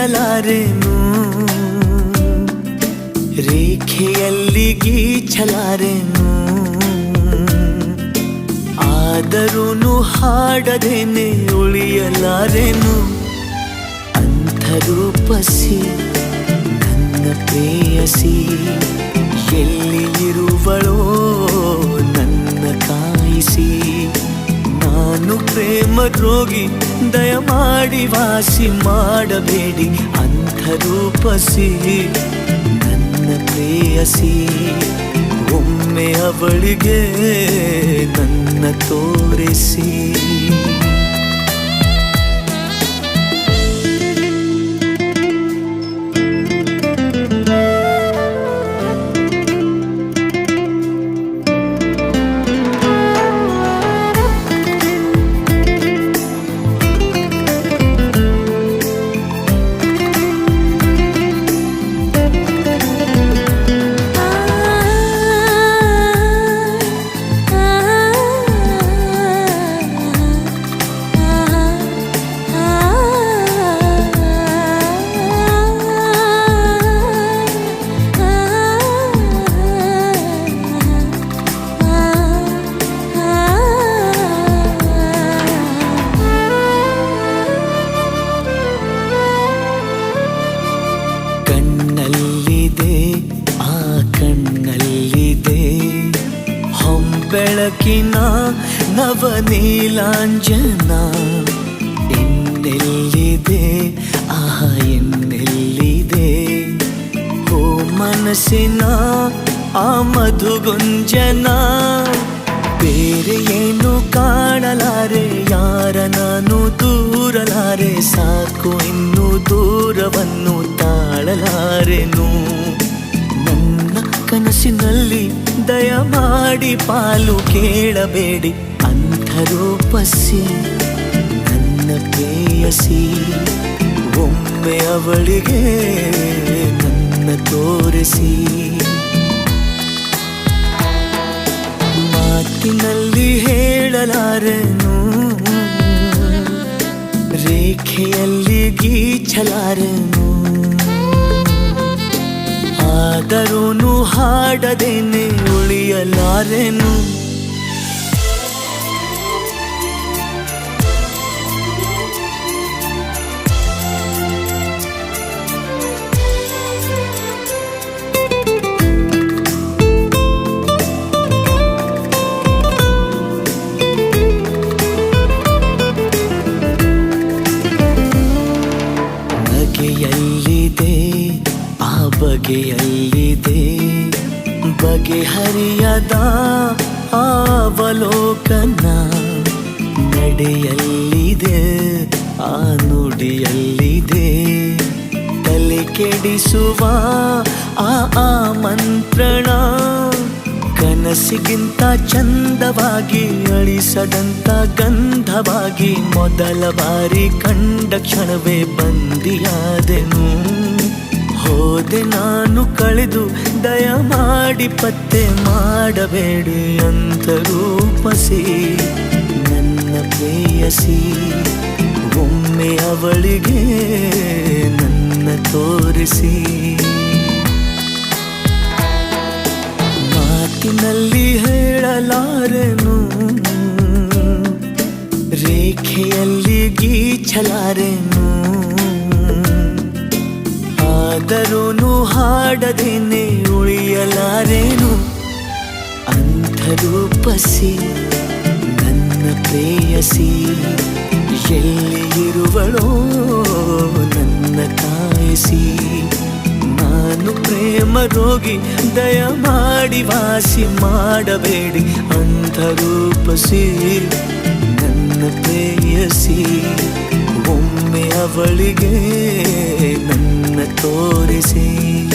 ಛಲಾರೆನು ರೇಖೆಯಲ್ಲಿ ಗೀಚಲಾರೆನು ಆದರೂ ಹಾಡದೇನೆ ಉಳಿಯಲಾರೆನು ಅಂಥರೂಪಸಿ ನನ್ನ ಪ್ರೇಯಸಿ, ಎಲ್ಲಿ ಇರುವಳೋ ನನ್ನ ಕಾಯಿಸಿ, ನಾನು ಪ್ರೇಮ ರೋಗಿ ದಯಮಾಡಿ ವಾಸಿ ಮಾಡಬೇಡಿ ಅಂಥ ರೂಪಸಿ ನನ್ನ ಪ್ರೇಯಸಿ ಒಮ್ಮೆ ಅವಳಿಗೆ ನನ್ನ ತೋರಿಸಿ. ಹೊಂಬೆಳಕಿನ ನವನೀಲಾಂಜನ. ಎನ್ನೆಲ್ಲಿದೆ ಆಹ ಎನ್ನೆಲ್ಲಿದೆ ಓ ಮನಸ್ಸಿನ ಆ ಮಧುಗುಂಜನ. ಬೇರೆ ಏನು ಕಾಣಲಾರೆ? ಯಾರ ನಾನು ದೂರಲಾರೆ. ಸಾಕು ಇನ್ನು ದೂರವನ್ನು ತಾಳಲಾರೆನು. ನನ್ನ ಕನಸಿನಲ್ಲಿ ದಯಮಾಡಿ ಪಾಲು ಕೇಳಬೇಡಿ. ಅಂಥರೂಪಸಿ ನನ್ನ ಪ್ರೇಯಸಿ. ಒಮ್ಮೆ ಅವಳಿಗೆ ನನ್ನ ತೋರಿಸಿ. ಮಾತಿನಲ್ಲಿ ಹೇಳಲಾರೆನು? ರೇಖೆಯಲ್ಲಿ ಗೀಚಲಾರೆನು? ಆದರೂ ಹಾಡದೇನೆ ಉಳಿಯಲಾರೆನು? ಬಗೆಯಲ್ಲಿ ಬಗೆಹರಿಯದ ಅವಲೋಕನ ನಡೆಯಲ್ಲಿದೆ, ಆ ನುಡಿಯಲ್ಲಿದೆ. ತಲೆ ಕೆಡಿಸುವ ಆ ಆಮಂತ್ರಣ ಕನಸಿಗಿಂತ ಚಂದವಾಗಿ ಅಳಿಸದಂತ ಗಂಧವಾಗಿ ಮೊದಲ ಬಾರಿ ಕಂಡ ಕ್ಷಣವೇ ಬಂದಿಯಾದೆನು. ಹೋದೆ ನಾನು ಕಳೆದು, ದಯ ಮಾಡಿ ಪತ್ತೆ ಮಾಡಬೇಡಿ ಅಂತ ರೂಪಸಿ. ನನ್ನ ಪ್ರೇಯಸಿ, ಒಮ್ಮೆ ಅವಳಿಗೆ ನನ್ನ ತೋರಿಸಿ. ಮಾತಿನಲ್ಲಿ ಹೇಳಲಾರೆನು, ರೇಖೆಯಲ್ಲಿ ಗೀಚಲಾರೆನು. ಆದರೂ ಹಾಡದೇನೆ ಉಳಿಯಲಾರೇನು? ಅಂಥ ಪಸಿ ನನ್ನ ಪ್ರೇಯಸಿ ಎಲ್ಲಿ ಇರುವಳೋ ನನ್ನ ಕಾಯಿಸಿ ನಾನು ಪ್ರೇಮ ರೋಗಿ ದಯ ಮಾಡಿ ವಾಸಿ ಮಾಡಬೇಡಿ ಅಂಥರೂಪಸಿ ನನ್ನ ಪ್ರೇಯಸಿ. ಒಮ್ಮೆ ಅವಳಿಗೆ ನನ್ನ ತೋರಿಸಿ.